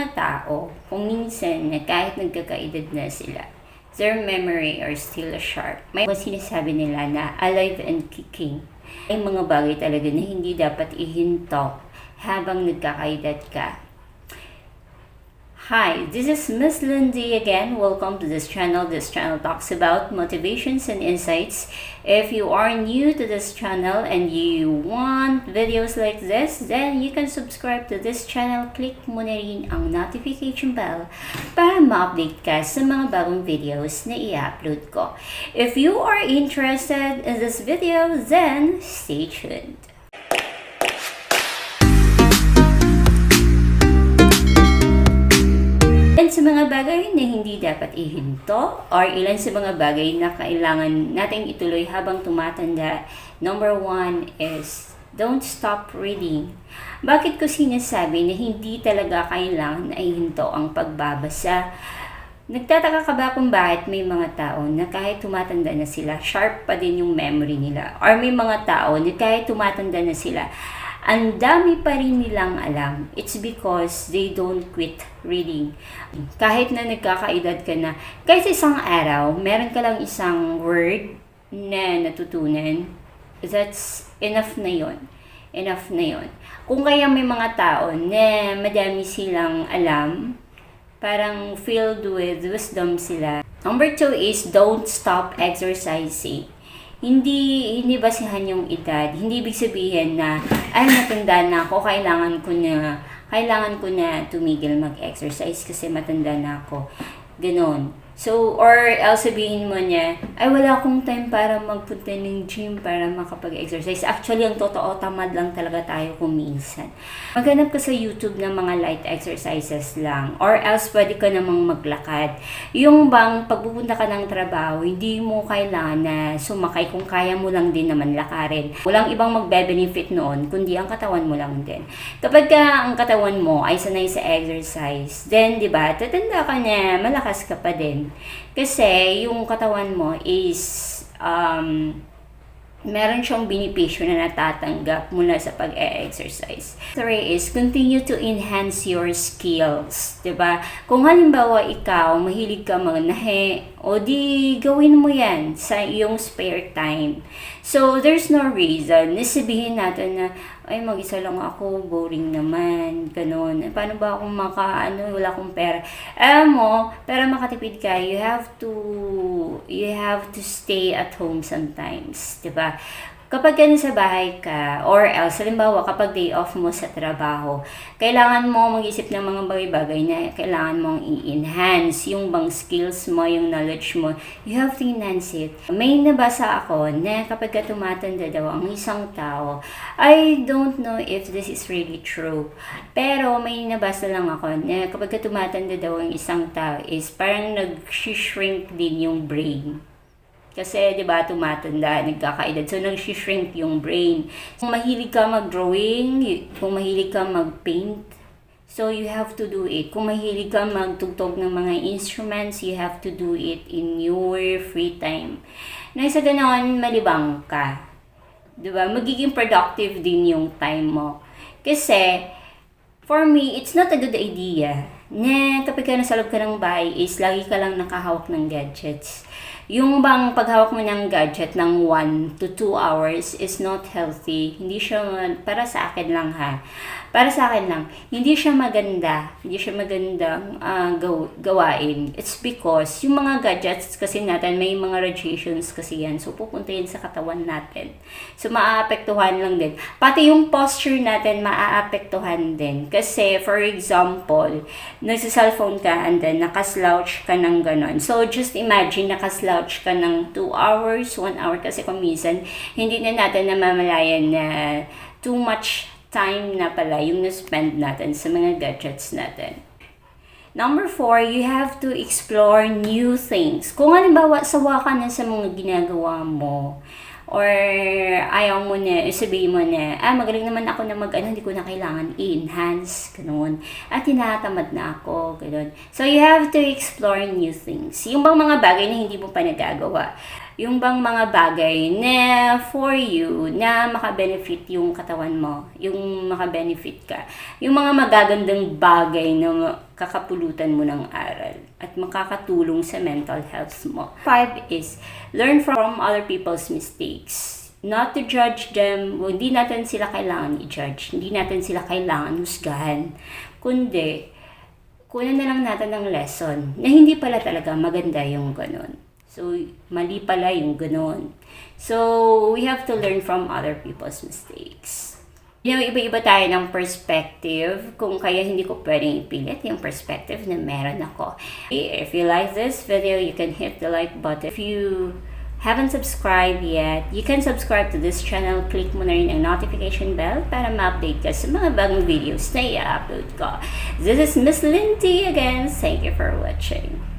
mga tao, kung minsan na kahit nagkakaedad na sila, their memory are still sharp. May sinasabi nila na alive and kicking. May mga bagay talaga na hindi dapat ihinto habang nagkakaedad ka. Hi, this is Miss Lindy again. Welcome to this channel. This channel talks about motivations and insights. If you are new to this channel and you want videos like this, then you can subscribe to this channel. Click mo na rin ang notification bell para ma-update ka sa mga bagong videos na i-upload ko. If you are interested in this video, then stay tuned. Dapat ihinto or ilan sa mga bagay na kailangan nating ituloy habang tumatanda. Number one is don't stop reading. Bakit ko sinasabi na hindi talaga kailangan na ihinto ang pagbabasa? Nagtataka ka ba kung bakit may mga tao na kahit tumatanda na sila, sharp pa din yung memory nila? Or may mga tao na kahit tumatanda na sila, ang dami pa rin nilang alam. It's because they don't quit reading. Kahit na nagkakaedad ka na, kahit sa isang araw, meron ka lang isang word na natutunan, that's enough na yon Enough na yon Kung kaya may mga tao na madami silang alam, parang filled with wisdom sila. Number two is don't stop exercising hindi hindi basihan yung edad. Hindi ibig sabihin na ay matanda na ako, kailangan ko na kailangan ko na tumigil mag-exercise kasi matanda na ako. Ganon. So, or else sabihin mo niya, ay wala akong time para magpunta ng gym para makapag-exercise. Actually, ang totoo, tamad lang talaga tayo kung minsan. Maghanap ka sa YouTube ng mga light exercises lang. Or else, pwede ka namang maglakad. Yung bang pagpupunta ka ng trabaho, hindi mo kailangan na sumakay kung kaya mo lang din naman lakarin. Walang ibang magbe-benefit noon, kundi ang katawan mo lang din. Kapag ka ang katawan mo ay sanay sa exercise, then, di ba, tatanda ka na, malakas ka pa din. Kasi yung katawan mo is um, meron siyang benepisyo na natatanggap mula sa pag-e-exercise. Three is, continue to enhance your skills. ba? Kung halimbawa ikaw, mahilig ka magnahe, o di gawin mo yan sa iyong spare time. So, there's no reason na sabihin natin na, ay, mag-isa lang ako, boring naman, ganun. Paano ba akong maka, ano, wala akong pera. Alam mo, para makatipid ka, you have to, you have to stay at home sometimes, 'di ba? Kapag ka sa bahay ka, or else, halimbawa, kapag day off mo sa trabaho, kailangan mo mag-isip ng mga bagay-bagay na kailangan mong i-enhance yung bang skills mo, yung knowledge mo. You have to enhance it. May nabasa ako na kapag ka tumatanda daw ang isang tao, I don't know if this is really true. Pero may nabasa lang ako na kapag ka tumatanda daw ang isang tao is parang nag-shrink din yung brain. Kasi, di ba, tumatanda, nagkakaedad. So, nag-shrink yung brain. Kung mahilig ka mag-drawing, kung mahilig ka mag-paint, so you have to do it. Kung mahilig ka magtugtog ng mga instruments, you have to do it in your free time. Na sa ganon, malibang ka. Di ba? Magiging productive din yung time mo. Kasi, for me, it's not a good idea na kapag ka nasa loob ka ng bahay is lagi ka lang nakahawak ng gadgets. Yung bang paghawak mo ng gadget ng 1 to 2 hours is not healthy. Hindi siya, para sa akin lang ha, para sa akin lang, hindi siya maganda. Hindi siya magandang uh, gaw, gawain. It's because yung mga gadgets kasi natin, may mga radiations kasi yan. So, pupunta yan sa katawan natin. So, maaapektuhan lang din. Pati yung posture natin, maaapektuhan din. Kasi, for example, nagsa-cellphone ka and then nakaslouch ka ng ganon. So, just imagine, nakaslouch ka ng 2 hours, 1 hour kasi kung minsan, hindi na natin namamalayan na too much time na pala yung na-spend natin sa mga gadgets natin. Number four, you have to explore new things. Kung halimbawa, sawa ka na sa mga ginagawa mo, or ayaw mo na, sabihin mo na, ah, magaling naman ako na mag, ano, hindi ko na kailangan i-enhance, ganun. At tinatamad na ako, ganun. So, you have to explore new things. Yung bang mga bagay na hindi mo pa nagagawa. Yung bang mga bagay na for you, na makabenefit yung katawan mo, yung makabenefit ka. Yung mga magagandang bagay na kakapulutan mo ng aral at makakatulong sa mental health mo. Five is, learn from other people's mistakes. Not to judge them, hindi natin sila kailangan i-judge, hindi natin sila kailangan husgahan, kundi kunan na lang natin ng lesson na hindi pala talaga maganda yung ganun. So, mali pala yung ganun. So, we have to learn from other people's mistakes. You know, iba-iba tayo ng perspective kung kaya hindi ko pwedeng ipilit yung perspective na meron ako. If you like this video, you can hit the like button. If you haven't subscribed yet, you can subscribe to this channel. Click mo na rin ang notification bell para ma-update ka sa mga bagong videos na i-upload ko. This is Miss Lindy again. Thank you for watching.